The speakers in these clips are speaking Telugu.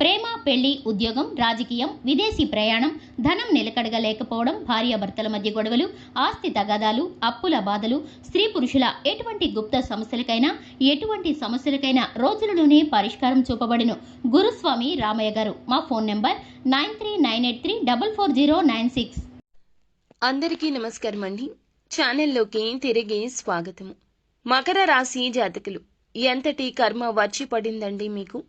ప్రేమ పెళ్ళి ఉద్యోగం రాజకీయం విదేశీ ప్రయాణం ధనం నిలకడగా లేకపోవడం భార్యాభర్తల మధ్య గొడవలు ఆస్తి తగాదాలు అప్పుల బాధలు స్త్రీ పురుషుల ఎటువంటి గుప్త సమస్యలకైనా ఎటువంటి సమస్యలకైనా రోజులలోనే పరిష్కారం చూపబడిను. గురుస్వామి రామయ్య గారు మా phone number nine three nine eight three double four zero nine six. అందరికీ నమస్కారం అండి. ఛానల్లోకి తిరిగి స్వాగతము. మకర రాశి జాతకులు ఎంతటి కర్మ వచ్చి పడిందండి మీకు?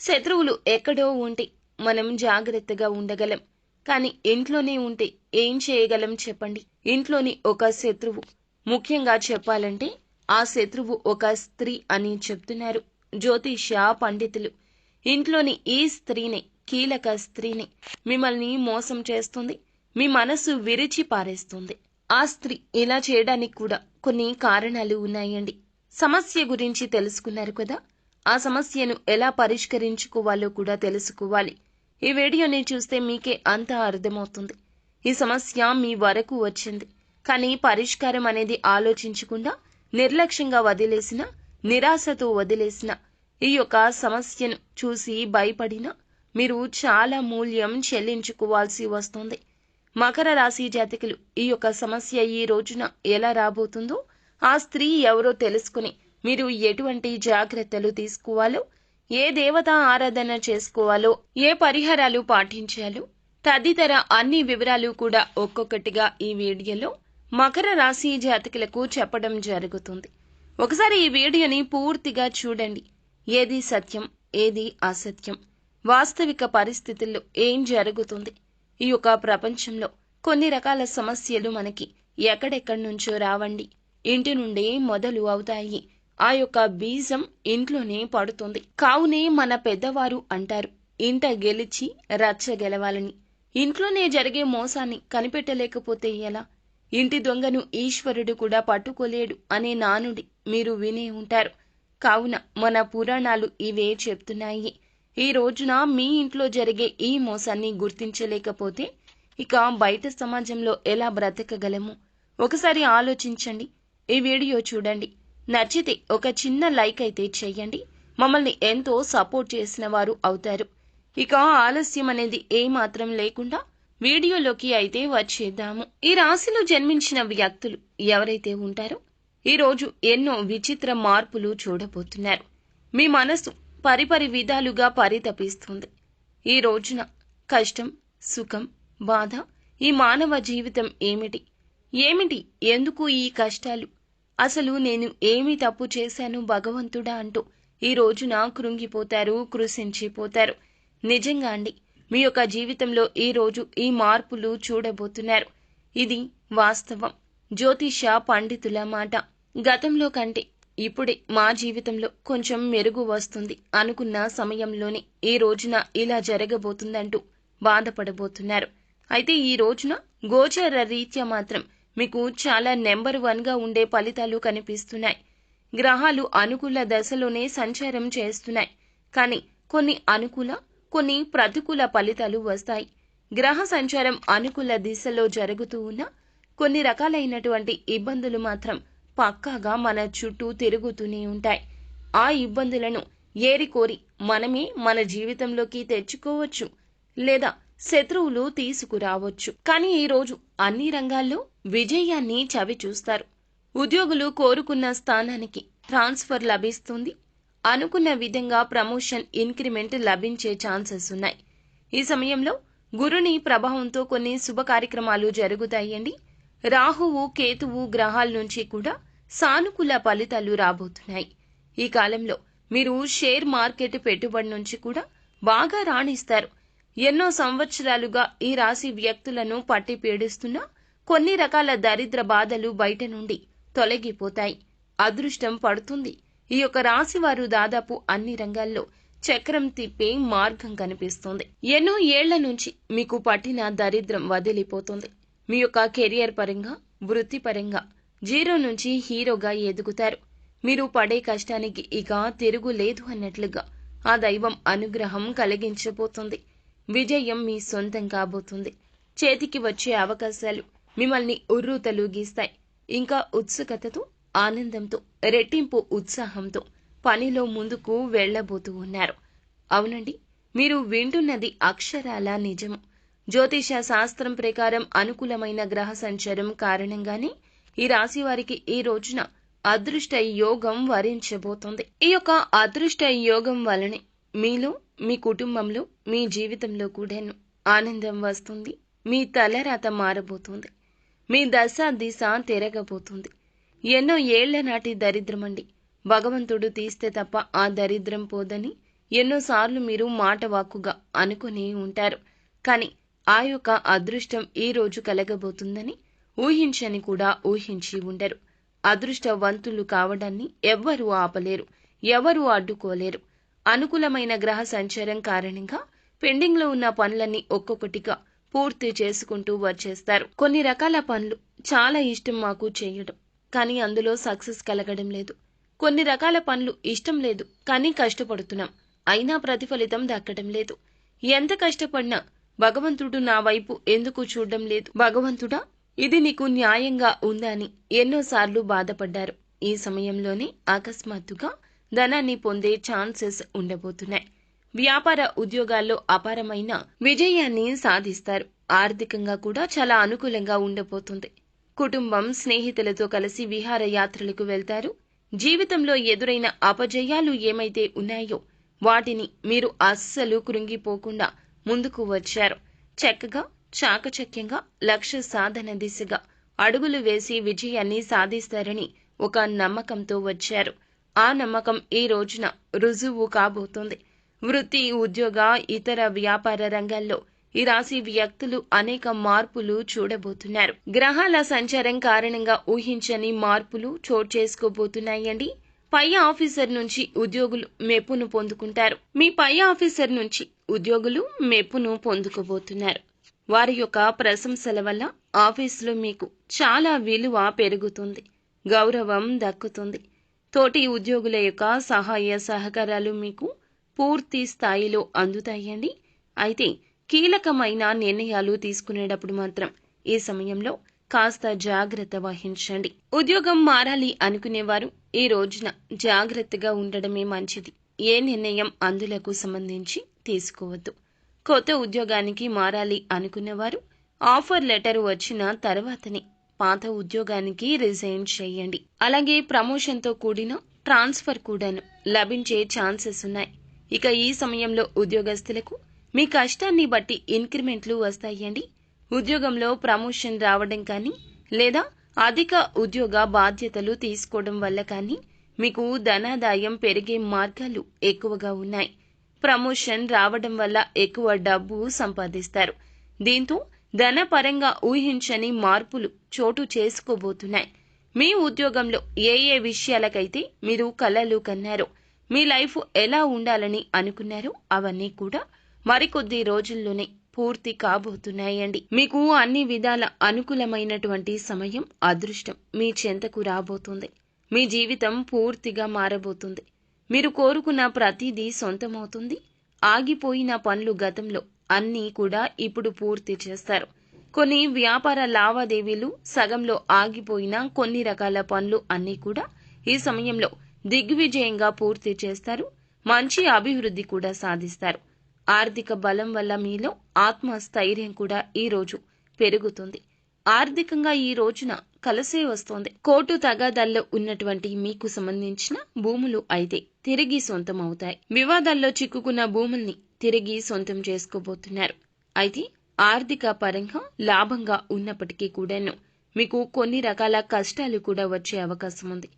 శత్రువులు ఎక్కడో ఉంటే మనం జాగ్రత్తగా ఉండగలం. కానీ ఇంట్లోనే ఉంటే ఏం చేయగలం చెప్పండి? ఇంట్లోని ఒక శత్రువు ముఖ్యంగా చెప్పాలంటే ఆ శత్రువు ఒక స్త్రీ అని చెప్తున్నారు జ్యోతిష పండితులు. ఇంట్లోని ఈ స్త్రీనే కీలక స్త్రీని మిమ్మల్ని మోసం చేస్తుంది మీ మనసు విరిచి పారేస్తుంది. ఆ స్త్రీ ఇలా చేయడానికి కూడా కొన్ని కారణాలు ఉన్నాయండి. సమస్య గురించి తెలుసుకున్నారు కదా? ఆ సమస్యను ఎలా పరిష్కరించుకోవాలో కూడా తెలుసుకోవాలి. ఈ వీడియోని చూస్తే మీకే అంతా అర్థమవుతుంది. ఈ సమస్య మీ వరకు వచ్చింది. కానీ పరిష్కారం అనేది ఆలోచించకుండా నిర్లక్ష్యంగా వదిలేసిన నిరాశతో వదిలేసిన ఈ యొక్క సమస్యను చూసి భయపడినా మీరు చాలా మూల్యం చెల్లించుకోవాల్సి వస్తుంది. మకర రాశి జాతకులు ఈ యొక్క సమస్య ఈ రోజున ఎలా రాబోతుందో ఆ స్త్రీ ఎవరో తెలుసుకుని మీరు ఎటువంటి జాగ్రత్తలు తీసుకోవాలో ఏ దేవత ఆరాధన చేసుకోవాలో ఏ పరిహారాలు పాటించాలో తదితర అన్ని వివరాలు కూడా ఒక్కొక్కటిగా ఈ వీడియోలో మకర రాశి జాతకులకు చెప్పడం జరుగుతుంది. ఒకసారి ఈ వీడియోని పూర్తిగా చూడండి. ఏది సత్యం ఏది అసత్యం వాస్తవిక పరిస్థితుల్లో ఏం జరుగుతుంది? ఈ యొక్క ప్రపంచంలో కొన్ని రకాల సమస్యలు మనకి ఎక్కడెక్కడి నుంచో రావండి. ఇంటి నుండి మొదలు అవుతాయి. ఆ యొక్క బీజం ఇంట్లోనే పడుతుంది. కావునే మన పెద్దవారు అంటారు ఇంట గెలిచి రచ్చ గెలవాలని. ఇంట్లోనే జరిగే మోసాన్ని కనిపెట్టలేకపోతే ఎలా? ఇంటి దొంగను ఈశ్వరుడు కూడా పట్టుకోలేడు అనే నానుడి మీరు వినే ఉంటారు. కావున మన పురాణాలు ఇవే చెప్తున్నాయి. ఈ రోజున మీ ఇంట్లో జరిగే ఈ మోసాన్ని గుర్తించలేకపోతే ఇక బయట సమాజంలో ఎలా బ్రతకగలము? ఒకసారి ఆలోచించండి. ఈ వీడియో చూడండి. నచ్చితే ఒక చిన్న లైక్ అయితే చెయ్యండి. మమ్మల్ని ఎంతో సపోర్ట్ చేసిన వారు అవుతారు. ఇక ఆలస్యం అనేది ఏమాత్రం లేకుండా వీడియోలోకి అయితే వచ్చేద్దాము. ఈ రాశిలో జన్మించిన వ్యక్తులు ఎవరైతే ఉంటారో ఈరోజు ఎన్నో విచిత్ర మార్పులు చూడబోతున్నారు. మీ మనసు పరిపరి విధాలుగా పరితపిస్తుంది. ఈ రోజున కష్టం సుఖం బాధ ఈ మానవ జీవితం ఏమిటి? ఏమిటి? ఎందుకు ఈ కష్టాలు? అసలు నేను ఏమి తప్పు చేశాను భగవంతుడా అంటూ ఈ రోజున కృంగిపోతారు కృషించిపోతారు నిజంగా అండి మీ యొక్క జీవితంలో ఈ రోజు ఈ మార్పులు చూడబోతున్నారు. ఇది వాస్తవం. జ్యోతిష పండితుల మాట. గతంలో కంటే ఇప్పుడే మా జీవితంలో కొంచెం మెరుగు వస్తుంది అనుకున్న సమయంలోనే ఈ రోజున ఇలా జరగబోతుందంటూ బాధపడబోతున్నారు. అయితే ఈ రోజున గోచర రీత్యా మాత్రం మీకు చాలా నెంబర్ వన్గా ఉండే ఫలితాలు కనిపిస్తున్నాయి. గ్రహాలు అనుకూల దశలోనే సంచారం చేస్తున్నాయి. కానీ కొన్ని అనుకూల కొన్ని ప్రతికూల ఫలితాలు వస్తాయి. గ్రహ సంచారం అనుకూల దిశలో జరుగుతూ ఉన్న కొన్ని రకాలైనటువంటి ఇబ్బందులు మాత్రం పక్కాగా మన చుట్టూ తిరుగుతూనే ఉంటాయి. ఆ ఇబ్బందులను ఏరికోరి మనమే మన జీవితంలోకి తెచ్చుకోవచ్చు లేదా శత్రువులు తీసుకురావచ్చు. కానీ ఈ రోజు అన్ని రంగాల్లో విజయాన్ని చవి చూస్తారు. ఉద్యోగులు కోరుకున్న స్థానానికి ట్రాన్స్ఫర్ లభిస్తుంది. అనుకున్న విధంగా ప్రమోషన్ ఇంక్రిమెంట్ లభించే ఛాన్సెస్ ఉన్నాయి. ఈ సమయంలో గురుని ప్రభావంతో కొన్ని శుభ కార్యక్రమాలు జరుగుతాయండి. రాహువు కేతువు గ్రహాల నుంచి కూడా సానుకూల ఫలితాలు రాబోతున్నాయి. ఈ కాలంలో మీరు షేర్ మార్కెట్ పెట్టుబడి నుంచి కూడా బాగా రాణిస్తారు. ఎన్నో సంవత్సరాలుగా ఈ రాశి వ్యక్తులను పట్టి పీడిస్తున్నా కొన్ని రకాల దరిద్ర బాధలు బయట నుండి తొలగిపోతాయి. అదృష్టం పడుతుంది. ఈ యొక్క రాశి వారు దాదాపు అన్ని రంగాల్లో చక్రం తిప్పే మార్గం కనిపిస్తుంది. ఎన్నో ఏళ్ళ నుంచి మీకు పట్టిన దరిద్రం వదిలిపోతుంది. మీ యొక్క కెరియర్ పరంగా వృత్తిపరంగా జీరో నుంచి హీరోగా ఎదుగుతారు. మీరు పడే కష్టానికి ఇక తిరుగు లేదు అన్నట్లుగా ఆ దైవం అనుగ్రహం కలిగించబోతుంది. విజయం మీ సొంతం కాబోతుంది. చేతికి వచ్చే అవకాశాలు మిమ్మల్ని ఉర్రు తలూగిస్తాయి ఇంకా ఉత్సుకతతో ఆనందంతో రెట్టింపు ఉత్సాహంతో పనిలో ముందుకు వెళ్ళబోతూ ఉన్నారు. అవునండి మీరు వింటున్నది అక్షరాల నిజము. జ్యోతిష శాస్త్రం ప్రకారం అనుకూలమైన గ్రహ సంచారం కారణంగానే ఈ రాశి వారికి ఈ రోజున అదృష్ట యోగం వరించబోతోంది. ఈ యొక్క అదృష్ట యోగం వలనే మీలో మీ కుటుంబంలో మీ జీవితంలో కూడాను ఆనందం వస్తుంది మీ తలరాత మారబోతుంది. మీ దశ దిశ తిరగబోతుంది ఎన్నో ఏళ్ళ నాటి దరిద్రమండి. భగవంతుడు తీస్తే తప్ప ఆ దరిద్రం పోదని ఎన్నోసార్లు మీరు మాట వాక్కుగా అనుకుని ఉంటారు. కానీ ఆ యొక్క అదృష్టం ఈ రోజు కలగబోతుందని ఊహించని కూడా ఊహించి ఉండరు. అదృష్టవంతులు కావడాన్ని ఎవ్వరూ ఆపలేరు ఎవరూ అడ్డుకోలేరు. అనుకూలమైన గ్రహ సంచారం కారణంగా పెండింగ్లో ఉన్న పనులన్నీ ఒక్కొక్కటిగా పూర్తి చేసుకుంటూ వచ్చేస్తారు. కొన్ని రకాల పనులు చాలా ఇష్టం మాకు చేయడం కానీ అందులో సక్సెస్ కలగడం లేదు. కొన్ని రకాల పనులు ఇష్టం లేదు కానీ కష్టపడుతున్నాం. అయినా ప్రతిఫలితం దక్కడం లేదు. ఎంత కష్టపడినా భగవంతుడు నా వైపు ఎందుకు చూడడం లేదు? భగవంతుడా ఇది నీకు న్యాయంగా ఉందా అని ఎన్నోసార్లు బాధపడ్డారు. ఈ సమయంలోనే అకస్మాత్తుగా ధనాన్ని పొందే ఛాన్సెస్ ఉండబోతున్నాయి. వ్యాపార ఉద్యోగాల్లో అపారమైన విజయాన్ని సాధిస్తారు. ఆర్థికంగా కూడా చాలా అనుకూలంగా ఉండబోతుంది. కుటుంబం స్నేహితులతో కలిసి విహారయాత్రలకు వెళ్తారు. జీవితంలో ఎదురైన అపజయాలు ఏమైతే ఉన్నాయో వాటిని మీరు అస్సలు కృంగిపోకుండా ముందుకు వచ్చారు. చక్కగా చాకచక్యంగా లక్ష్య సాధన దిశగా అడుగులు వేసి విజయాన్ని సాధిస్తారని ఒక నమ్మకంతో వచ్చారు. ఆ నమ్మకం ఈ రోజున రుజువు కాబోతోంది. వృత్తి ఉద్యోగ ఇతర వ్యాపార రంగాల్లో ఈ రాశి వ్యక్తులు అనేక మార్పులు చూడబోతున్నారు. గ్రహాల సంచారం కారణంగా ఊహించని మార్పులు చోటు చేసుకోబోతున్నాయండి. పై ఆఫీసర్ నుంచి ఉద్యోగులు మెప్పును పొందుకుంటారు. మీ పై ఆఫీసర్ నుంచి ఉద్యోగులు మెప్పును పొందుకోబోతున్నారు. వారి యొక్క ప్రశంసల వల్ల ఆఫీసులో మీకు చాలా విలువ పెరుగుతుంది. గౌరవం దక్కుతుంది. తోటి ఉద్యోగుల యొక్క సహాయ సహకారాలు మీకు పూర్తి స్థాయిలో అందుతాయండి. అయితే కీలకమైన నిర్ణయాలు తీసుకునేటప్పుడు మాత్రం ఈ సమయంలో కాస్త జాగ్రత్త వహించండి. ఉద్యోగం మారాలి అనుకునేవారు ఈ రోజున జాగ్రత్తగా ఉండడమే మంచిది. ఏ నిర్ణయం అందులకు సంబంధించి తీసుకోవద్దు. కొత్త ఉద్యోగానికి మారాలి అనుకునేవారు ఆఫర్ లెటర్ వచ్చిన తర్వాతనే పాత ఉద్యోగానికి రిజైన్ చేయండి. అలాగే ప్రమోషన్తో కూడిన ట్రాన్స్ఫర్ కూడాను లభించే ఛాన్సెస్ ఉన్నాయి. ఇక ఈ సమయంలో ఉద్యోగస్తులకు మీ కష్టాన్ని బట్టి ఇంక్రిమెంట్లు వస్తాయండి. ఉద్యోగంలో ప్రమోషన్ రావడం కానీ లేదా అధిక ఉద్యోగ బాధ్యతలు తీసుకోవడం వల్ల కానీ మీకు ధనాదాయం పెరిగే మార్గాలు ఎక్కువగా ఉన్నాయి. ప్రమోషన్ రావడం వల్ల ఎక్కువ డబ్బు సంపాదిస్తారు. దీంతో ధనపరంగా ఊహించని మార్పులు చోటు చేసుకోబోతున్నాయి. మీ ఉద్యోగంలో ఏ ఏ విషయాలకైతే మీరు కలలు కన్నారో మీ లైఫ్ ఎలా ఉండాలని అనుకున్నారో అవన్నీ కూడా మరికొద్ది రోజుల్లోనే పూర్తి కాబోతున్నాయండి. మీకు అన్ని విధాల అనుకూలమైనటువంటి సమయం అదృష్టం మీ చెంతకు రాబోతుంది. మీ జీవితం పూర్తిగా మారబోతుంది. మీరు కోరుకున్న ప్రతిదీ సొంతమవుతుంది. ఆగిపోయిన పనులు గతంలో అన్నీ కూడా ఇప్పుడు పూర్తి చేస్తారు. కొన్ని వ్యాపార లావాదేవీలు సగంలో ఆగిపోయిన కొన్ని రకాల పనులు అన్నీ కూడా ఈ సమయంలో దిగ్విజయంగా పూర్తి చేస్తారు. మంచి అభివృద్ధి కూడా సాధిస్తారు. ఆర్థిక బలం వల్ల మీలో ఆత్మస్థైర్యం కూడా ఈ రోజు పెరుగుతుంది. ఆర్థికంగా ఈ రోజున కలసే వస్తోంది. కోర్టు తగాదాల్లో ఉన్నటువంటి మీకు సంబంధించిన భూములు అయితే తిరిగి సొంతం అవుతాయి వివాదాల్లో చిక్కుకున్న భూముల్ని తిరిగి సొంతం చేసుకోబోతున్నారు. అయితే ఆర్థిక పరంగా లాభంగా ఉన్నప్పటికీ కూడాను మీకు కొన్ని రకాల కష్టాలు కూడా వచ్చే అవకాశం ఉంది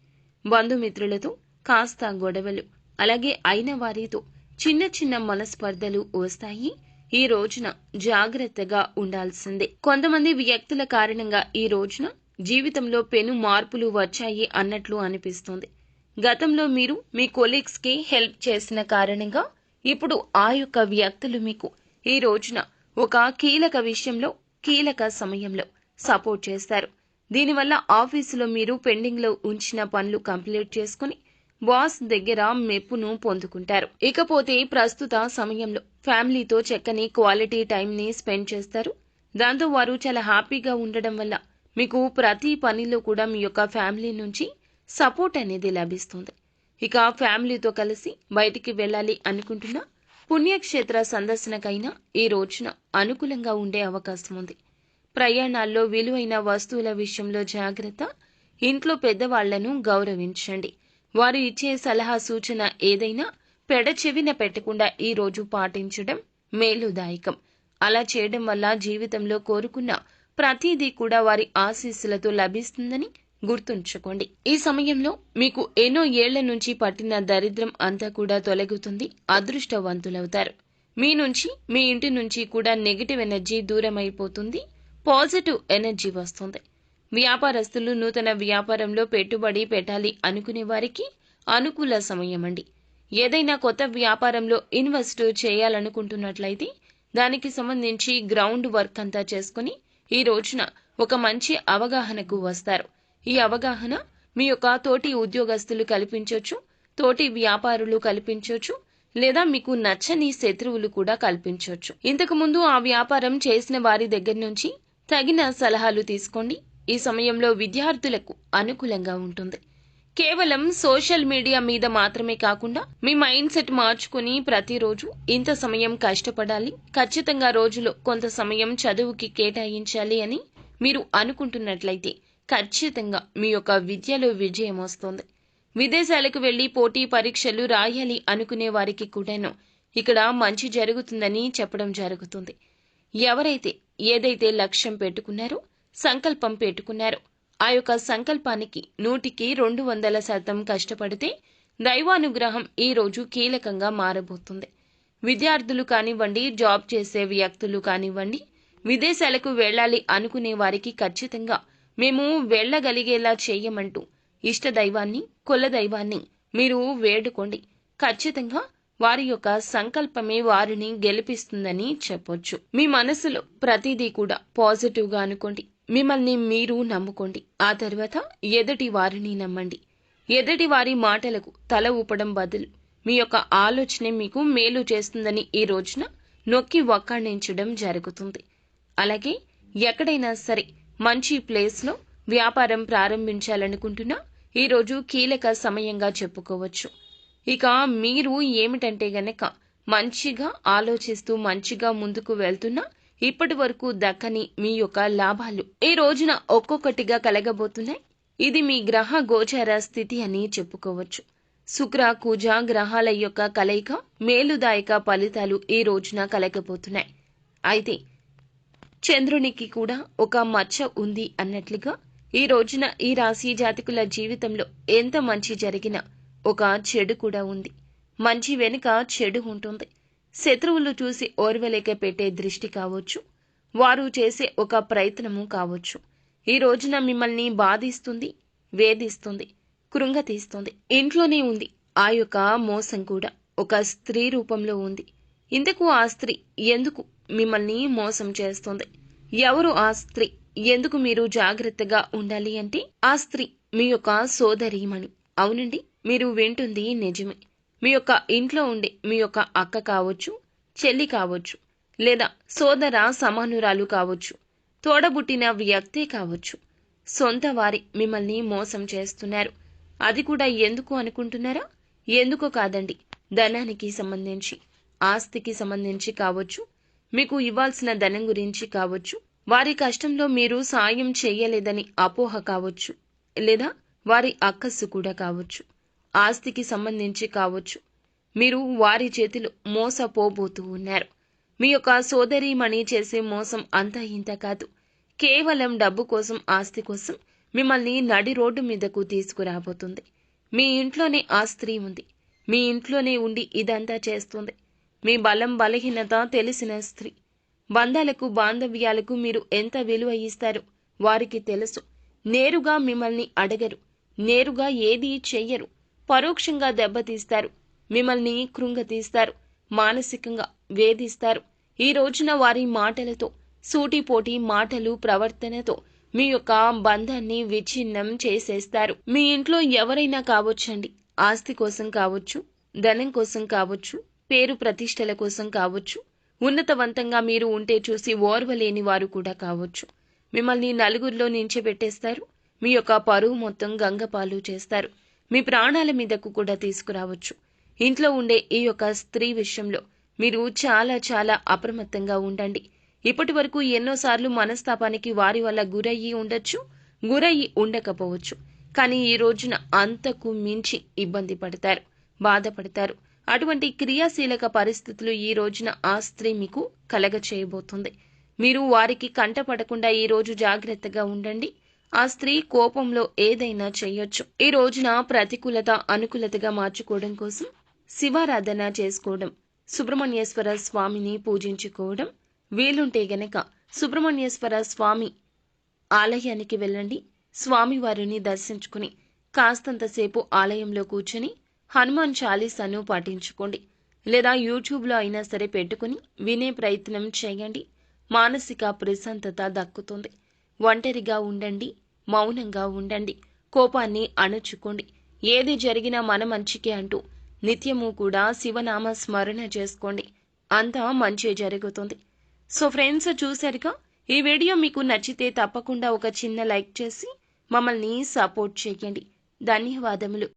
బంధుమిత్రులతో కాస్త గొడవలు. అలాగే అయిన వారితో చిన్న చిన్న మనస్పర్ధలు వస్తాయి. ఈ రోజున జాగ్రత్తగా ఉండాల్సిందే. కొంతమంది వ్యక్తుల కారణంగా ఈ రోజున జీవితంలో పెను మార్పులు వచ్చాయి అన్నట్లు అనిపిస్తుంది. గతంలో మీరు మీ కొలీగ్స్కి హెల్ప్ చేసిన కారణంగా ఇప్పుడు ఆ యొక్క వ్యక్తులు మీకు ఈ రోజున ఒక కీలక విషయంలో కీలక సమయంలో సపోర్ట్ చేస్తారు. దీనివల్ల ఆఫీసులో మీరు పెండింగ్లో ఉంచిన పనులు కంప్లీట్ చేసుకుని బాస్ దగ్గర మెప్పును పొందుకుంటారు. ఇకపోతే ప్రస్తుత సమయంలో ఫ్యామిలీతో చక్కని క్వాలిటీ టైంని స్పెండ్ చేస్తారు. దాంతో వారు చాలా హ్యాపీగా ఉండడం వల్ల మీకు ప్రతి పనిలో కూడా మీ యొక్క ఫ్యామిలీ నుంచి సపోర్ట్ అనేది లభిస్తుంది. ఇక ఫ్యామిలీతో కలిసి బయటికి వెళ్ళాలి అనుకుంటున్నా పుణ్యక్షేత్ర సందర్శనకైనా ఈ రోజున అనుకూలంగా ఉండే అవకాశం ఉంది. ప్రయాణాల్లో విలువైన వస్తువుల విషయంలో జాగ్రత్త. ఇంట్లో పెద్దవాళ్ళను గౌరవించండి. వారు ఇచ్చే సలహా సూచన ఏదైనా పెడచెవిన పెట్టకుండా ఈ రోజు పాటించడం మేలుదాయకం. అలా చేయడం వల్ల జీవితంలో కోరుకున్న ప్రతిదీ కూడా వారి ఆశీస్సులతో లభిస్తుందని గుర్తుంచుకోండి. ఈ సమయంలో మీకు ఎన్నో ఏళ్ళ నుంచి పట్టిన దరిద్రం అంతా కూడా తొలగుతుంది. అదృష్టవంతులవుతారు. మీ నుంచి మీ ఇంటి నుంచి కూడా నెగిటివ్ ఎనర్జీ దూరమైపోతుంది. పాజిటివ్ ఎనర్జీ వస్తుంది. వ్యాపారస్తులు నూతన వ్యాపారంలో పెట్టుబడి పెట్టాలి అనుకునే వారికి అనుకూల సమయం అండి. ఏదైనా కొత్త వ్యాపారంలో ఇన్వెస్ట్ చేయాలనుకుంటున్నట్లయితే దానికి సంబంధించి గ్రౌండ్ వర్క్ అంతా చేసుకుని ఈ రోజున ఒక మంచి అవగాహనకు వస్తారు. ఈ అవగాహన మీ యొక్క తోటి ఉద్యోగస్తులు కల్పించవచ్చు తోటి వ్యాపారులు కల్పించవచ్చు లేదా మీకు నచ్చని శత్రువులు కూడా కల్పించవచ్చు ఇంతకు ముందు ఆ వ్యాపారం చేసిన వారి దగ్గర నుంచి తగిన సలహాలు తీసుకోండి. ఈ సమయంలో విద్యార్థులకు అనుకూలంగా ఉంటుంది. కేవలం సోషల్ మీడియా మీద మాత్రమే కాకుండా మీ మైండ్ సెట్ మార్చుకుని ప్రతిరోజు ఇంత సమయం కష్టపడాలి. ఖచ్చితంగా రోజులో కొంత సమయం చదువుకి కేటాయించాలి అని మీరు అనుకుంటున్నట్లయితే ఖచ్చితంగా మీ యొక్క విద్యలో విజయం వస్తుంది. విదేశాలకు వెళ్ళి పోటీ పరీక్షలు రాయాలి అనుకునే వారికి కూడాను ఇక్కడ మంచి జరుగుతుందని చెప్పడం జరుగుతుంది. ఎవరైతే ఏదైతే లక్ష్యం పెట్టుకున్నారో సంకల్పం పెట్టుకున్నారో ఆ యొక్క సంకల్పానికి నూటికి రెండు వందల శాతం కష్టపడితే దైవానుగ్రహం ఈ రోజు కీలకంగా మారబోతుంది. విద్యార్థులు కానివ్వండి జాబ్ చేసే వ్యక్తులు కానివ్వండి విదేశాలకు వెళ్ళాలి అనుకునే వారికి ఖచ్చితంగా మేము వెళ్ళగలిగేలా చేయమంటూ ఇష్ట దైవాన్ని కుల దైవాన్ని మీరు వేడుకోండి. ఖచ్చితంగా వారి యొక్క సంకల్పమే వారిని గెలిపిస్తుందని చెప్పొచ్చు. మీ మనసులో ప్రతిదీ కూడా పాజిటివ్గా అనుకోండి. మిమ్మల్ని మీరు నమ్ముకోండి. ఆ తర్వాత ఎదుటి వారిని నమ్మండి. ఎదుటి వారి మాటలకు తల ఊపడం బదులు మీ యొక్క ఆలోచనే మీకు మేలు చేస్తుందని ఈ రోజున నొక్కి వక్కాణించడం జరుగుతుంది. అలాగే ఎక్కడైనా సరే మంచి ప్లేస్లో వ్యాపారం ప్రారంభించాలనుకుంటున్నా ఈరోజు కీలక సమయంగా చెప్పుకోవచ్చు. ఇక మీరు ఏమిటంటే గనక మంచిగా ఆలోచిస్తూ మంచిగా ముందుకు వెళ్తున్నా ఇప్పటి వరకు దక్కని మీ యొక్క లాభాలు ఈ రోజున ఒక్కొక్కటిగా కలగబోతున్నాయి. ఇది మీ గ్రహ గోచార స్థితి అని చెప్పుకోవచ్చు. శుక్ర కూజ గ్రహాల యొక్క కలయిక మేలుదాయక ఫలితాలు ఈ రోజున కలగబోతున్నాయి. అయితే చంద్రునికి కూడా ఒక మచ్చ ఉంది అన్నట్లుగా ఈ రోజున ఈ రాశి జాతకుల జీవితంలో ఎంత మంచి జరిగినా ఒక చెడు కూడా ఉంది. మంచి వెనుక చెడు ఉంటుంది. శత్రువులు చూసి ఓర్వలేక పెట్టే దృష్టి కావచ్చు. వారు చేసే ఒక ప్రయత్నము కావచ్చు. ఈ రోజున మిమ్మల్ని బాధిస్తుంది వేధిస్తుంది కృంగతీస్తుంది. ఇంట్లోనే ఉంది. ఆ యొక్క మోసం కూడా ఒక స్త్రీ రూపంలో ఉంది. ఇందుకు ఆ స్త్రీ ఎందుకు మిమ్మల్ని మోసం చేస్తుంది? ఎవరు ఆ స్త్రీ? ఎందుకు మీరు జాగ్రత్తగా ఉండాలి అంటే ఆ స్త్రీ మీ యొక్క సోదరీమణి. అవునండి? మీరు వింటుంది నిజమే. మీ యొక్క ఇంట్లో ఉండే మీ యొక్క అక్క కావచ్చు చెల్లి కావచ్చు లేదా సోదర సమానురాలు కావచ్చు తోడబుట్టిన వ్యక్తి కావచ్చు సొంత వారి మిమ్మల్ని మోసం చేస్తున్నారు. అది కూడా ఎందుకు అనుకుంటున్నారా? ఎందుకు కాదండి. ధనానికి సంబంధించి ఆస్తికి సంబంధించి కావచ్చు మీకు ఇవ్వాల్సిన ధనం గురించి కావచ్చు వారి కష్టంలో మీరు సాయం చేయలేదని అపోహ కావచ్చు లేదా వారి అక్కస్సు కూడా కావచ్చు. ఆస్తికి సంబంధించి కావచ్చు. మీరు వారి చేతిలో మోసపోబోతూ ఉన్నారు. మీ యొక్క సోదరీమణి చేసే మోసం అంతా ఇంత కాదు. కేవలం డబ్బు కోసం ఆస్తి కోసం మిమ్మల్ని నడి రోడ్డు మీదకు తీసుకురాబోతుంది. మీ ఇంట్లోనే ఆ స్త్రీ ఉంది. మీ ఇంట్లోనే ఉండి ఇదంతా చేస్తుంది. మీ బలం బలహీనత తెలిసిన స్త్రీ. బంధాలకు బాంధవ్యాలకు మీరు ఎంత విలువ ఇస్తారో? వారికి తెలుసు. నేరుగా మిమ్మల్ని అడగరు. నేరుగా ఏదీ చెయ్యరు. పరోక్షంగా దెబ్బతీస్తారు. మిమ్మల్ని కృంగతీస్తారు. మానసికంగా వేధిస్తారు. ఈ రోజున వారి మాటలతో సూటిపోటి మాటలు ప్రవర్తనతో మీ యొక్క బంధాన్ని విచ్ఛిన్నం చేసేస్తారు. మీ ఇంట్లో ఎవరైనా కావచ్చండి? ఆస్తి కోసం కావచ్చు ధనం కోసం కావచ్చు పేరు ప్రతిష్టల కోసం కావచ్చు ఉన్నతవంతంగా మీరు ఉంటే చూసి ఓర్వలేని వారు కూడా కావచ్చు. మిమ్మల్ని నలుగురిలో నించబెట్టేస్తారు. మీ యొక్క పరువు మొత్తం గంగపాలు చేస్తారు. మీ ప్రాణాల మీదకు కూడా తీసుకురావచ్చు. ఇంట్లో ఉండే ఈ యొక్క స్త్రీ విషయంలో మీరు చాలా చాలా అప్రమత్తంగా ఉండండి. ఇప్పటి వరకు ఎన్నోసార్లు మనస్తాపానికి వారి వల్ల గురయ్యి ఉండొచ్చు గురయ్యి ఉండకపోవచ్చు. కానీ ఈ రోజున అంతకు మించి ఇబ్బంది పడతారు బాధపడతారు. అటువంటి క్రియాశీలక పరిస్థితులు ఈ రోజున ఆ స్త్రీ మీకు కలగ చేయబోతుంది మీరు వారికి కంటపడకుండా ఈ రోజు జాగ్రత్తగా ఉండండి. ఆ స్త్రీ కోపంలో ఏదైనా చేయొచ్చు. ఈ రోజున ప్రతికూలత అనుకూలతగా మార్చుకోవడం కోసం శివారాధన చేసుకోవడం సుబ్రహ్మణ్యేశ్వర స్వామిని పూజించుకోవడం వీలుంటే గనక సుబ్రహ్మణ్యేశ్వర స్వామి ఆలయానికి వెళ్ళండి. స్వామివారిని దర్శించుకుని కాస్తంతసేపు ఆలయంలో కూర్చొని హనుమాన్ చాలీసాను పాటించుకోండి. లేదా యూట్యూబ్లో అయినా సరే పెట్టుకుని వినే ప్రయత్నం చేయండి. మానసిక ప్రశాంతత దక్కుతుంది. ఒంటరిగా ఉండండి మౌనంగా ఉండండి కోపాన్ని అణుచుకోండి. ఏది జరిగినా మన మంచికే అంటూ నిత్యము కూడా శివనామ స్మరణ చేసుకోండి. అంతా మంచి జరుగుతుంది. సో ఫ్రెండ్స్ చూశారుగా? ఈ వీడియో మీకు నచ్చితే తప్పకుండా ఒక చిన్న లైక్ చేసి మమ్మల్ని సపోర్ట్ చేయండి. ధన్యవాదములు.